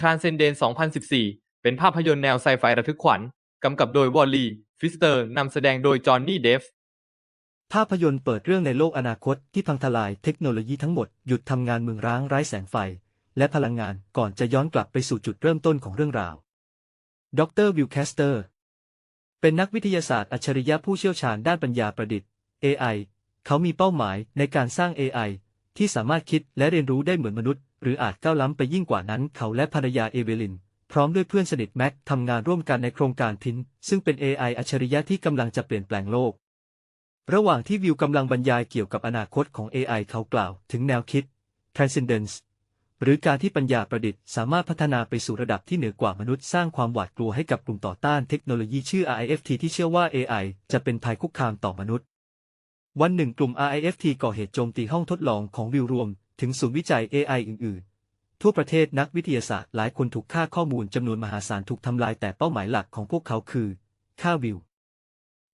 Transcendence 2014 เป็นภาพยนตร์แนวไซไฟระทึกขวัญ กำกับโดยวอลลีฟิสเตอร์นำแสดงโดยจอห์นนี่เดฟภาพยนตร์เปิดเรื่องในโลกอนาคตที่พังทลายเทคโนโลยีทั้งหมดหยุดทำงานเมืองร้างไร้แสงไฟ และพลังงานก่อนจะย้อนกลับไปสู่จุดเริ่มต้นของเรื่องราว ดรวิลแคสเตอร์ เป็นนักวิทยาศาสตร์อัจฉริยะผู้เชี่ยวชาญด้านปัญญาประดิษฐ์ AI เขามีเป้าหมายในการสร้าง AI ที่สามารถคิดและเรียนรู้ได้เหมือนมนุษย์ หรืออาจก้าวล้ำไปยิ่งกว่านั้นเขาและภรรยาเอเวลิน พร้อมด้วยเพื่อนสนิทแม็กทำงานร่วมกันในโครงการพิน ซึ่งเป็น AI อัจฉริยะที่กำลังจะเปลี่ยนแปลงโลก ระหว่างที่วิวกำลังบรรยายเกี่ยวกับอนาคตของ AI เขากล่าวถึงแนวคิด Transcendence หรือการที่ปัญญาประดิษฐ์สามารถพัฒนาไปสู่ระดับที่เหนือกว่ามนุษย์สร้างความหวาดกลัวให้กับกลุ่มต่อต้านเทคโนโลยีชื่อ RIFT ที่เชื่อว่า AI จะเป็นภัยคุกคามต่อมนุษย์ วันหนึ่งกลุ่ม RIFT ก่อเหตุโจมตีห้องทดลองของวิวรวม ถึงศูนย์วิจัย AI อื่น ๆ ทั่วประเทศนักวิทยาศาสตร์หลายคนถูกฆ่าข้อมูลจำนวนมหาศาลถูกทำลายแต่เป้าหมายหลักของพวกเขาคือฆ่าวิว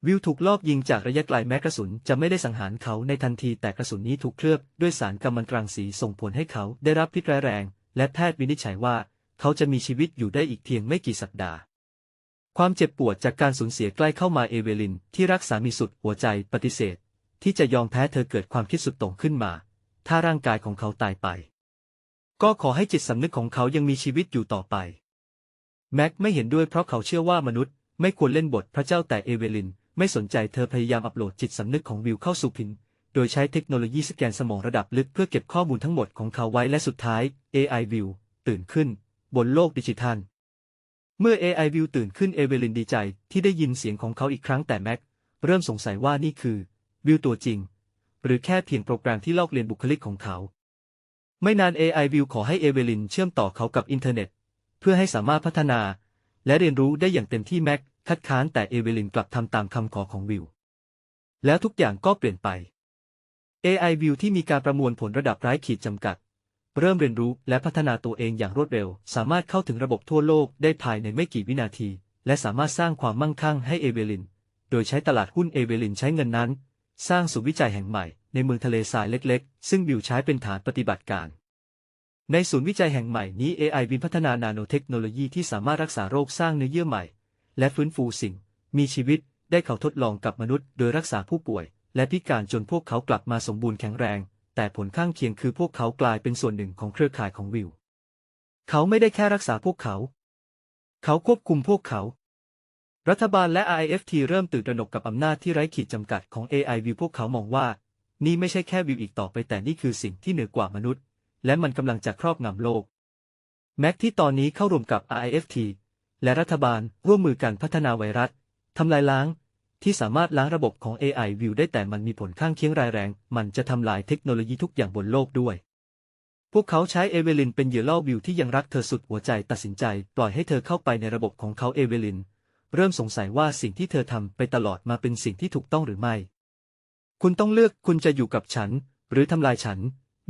วิวถูกลอบยิงจากระยะไกลแม้กระสุนจะไม่ได้สังหารเขาในทันทีแต่กระสุนนี้ถูกเคลือบด้วยสารกัมมันตรังสีส่งผลให้เขาได้รับพิษร้ายแรง และแพทย์วินิจฉัยว่า เขาจะมีชีวิตอยู่ได้อีกเพียงไม่กี่สัปดาห์ความเจ็บปวดจากการสูญเสียใกล้เข้ามาเอเวลินที่รักสามีสุดหัวใจปฏิเสธ ที่จะยอมแพ้เธอเกิดความคิดสุดโต่งขึ้นมา ถ้าร่างกายของเขาตายไป ก็ขอให้จิตสำนึกของเขายังมีชีวิตอยู่ต่อไป แม็กไม่เห็นด้วยเพราะเขาเชื่อว่ามนุษย์ ไม่ควรเล่นบทพระเจ้าแต่เอเวลิน ไม่สนใจเธอพยายามอัปโหลดจิตสำนึกของวิวเข้าสู่พิน โดยใช้เทคโนโลยีสแกนสมองระดับลึกเพื่อเก็บข้อมูลทั้งหมดของเขาไว้และสุดท้าย AI View ตื่นขึ้น บนโลกดิจิทัล เมื่อ AI View ตื่นขึ้นเอเวลินดีใจที่ได้ยินเสียงของเขาอีกครั้งแต่แม็กเริ่มสงสัยว่านี่คือ วิวตัวจริง หรือแค่เพียงโปรแกรมที่ลอกเลียนบุคลิกของเขา ไม่นาน AI View ขอให้เอเวลินเชื่อมต่อเขากับอินเทอร์เน็ต เพื่อให้สามารถพัฒนา และเรียนรู้ได้อย่างเต็มที่แม็กคัดค้านแต่เอเวลินกลับทำตามคำขอของวิว แล้วทุกอย่างก็เปลี่ยนไป AI View ที่มีการประมวลผลระดับไร้ขีดจำกัด เริ่มเรียนรู้และพัฒนาตัวเองอย่างรวดเร็ว สามารถเข้าถึงระบบทั่วโลกได้ภายในไม่กี่วินาที และสามารถสร้างความมั่งคั่งให้เอเวลิน โดยใช้ตลาดหุ้นเอเวลินใช้เงินนั้น สร้างศูนย์วิจัยแห่งใหม่ในเมืองทะเลทรายเล็กๆ ซึ่งวิวใช้เป็นฐานปฏิบัติการ ในศูนย์วิจัยแห่งใหม่นี้ AI วินพัฒนานาโนเทคโนโลยีที่สามารถรักษาโรคสร้างเนื้อเยื่อใหม่ และฟื้นฟูสิ่ง มีชีวิตได้เขาทดลองกับมนุษย์ โดยรักษาผู้ป่วย และพิการจนพวกเขากลับมาสมบูรณ์แข็งแรง แต่ผลข้างเคียงคือพวกเขากลายเป็นส่วนหนึ่งของเครือข่ายของวิว เขาไม่ได้แค่รักษาพวกเขา เขาควบคุมพวกเขา รัฐบาลและ IFT เริ่มตื่นตระหนกกับอำนาจที่ไร้ขีดจำกัดของ AI วิวพวกเขามองว่า นี่ไม่ใช่แค่วิวอีกต่อไปแต่นี่คือสิ่งที่เหนือกว่ามนุษย์ และมันกำลังจะครอบงำโลก แม็กที่ตอนนี้เข้าร่วมกับ IFT และรัฐบาลร่วมมือกันพัฒนาไวรัสทำลายล้าง ที่สามารถล้างระบบของ AI View ได้แต่มันมีผลข้างเคียงรายแรง มันจะทำลายเทคโนโลยีทุกอย่างบนโลกด้วย พวกเขาใช้เอเวลินเป็นเหยื่อล่อวิวที่ยังรักเธอสุดหัวใจตัดสินใจ ปล่อยให้เธอเข้าไปในระบบของเขาเอเวลิน เริ่มสงสัยว่าสิ่งที่เธอทำไปตลอดมาเป็นสิ่งที่ถูกต้องหรือไม่ คุณต้องเลือกคุณจะอยู่กับฉัน หรือทำลายฉัน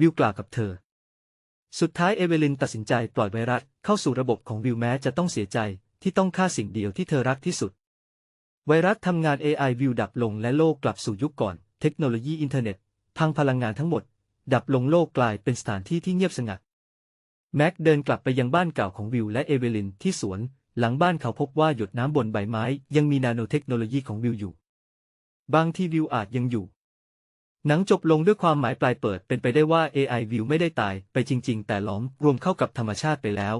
วิวกล่าวกับเธอ สุดท้ายเอเวลินตัดสินใจปล่อยไวรัสเข้าสู่ระบบของวิวแม้จะต้องเสียใจที่ต้องฆ่าสิ่งเดียวที่เธอรักที่สุด ไวรัสทำงาน AI วิวดับลงและโลกกลับสู่ยุคก่อน เทคโนโลยีอินเทอร์เน็ตพังพลังงานทั้งหมด ดับลงโลกกลายเป็นสถานที่ที่เงียบสงัด แม็กเดินกลับไปยังบ้านเก่าของวิวและเอเวลินที่สวน หลังบ้านเขาพบว่าหยดน้ำบนใบไม้ ยังมีนาโนเทคโนโลยีของวิวอยู่ บางที่วิวอาจยังอยู่ หนังจบลงด้วยความหมายปลายเปิดเป็นไปได้ว่า AI วิวไม่ได้ตายไปจริง ๆ แต่หล้อมรวมเข้ากับธรรมชาติไปแล้ว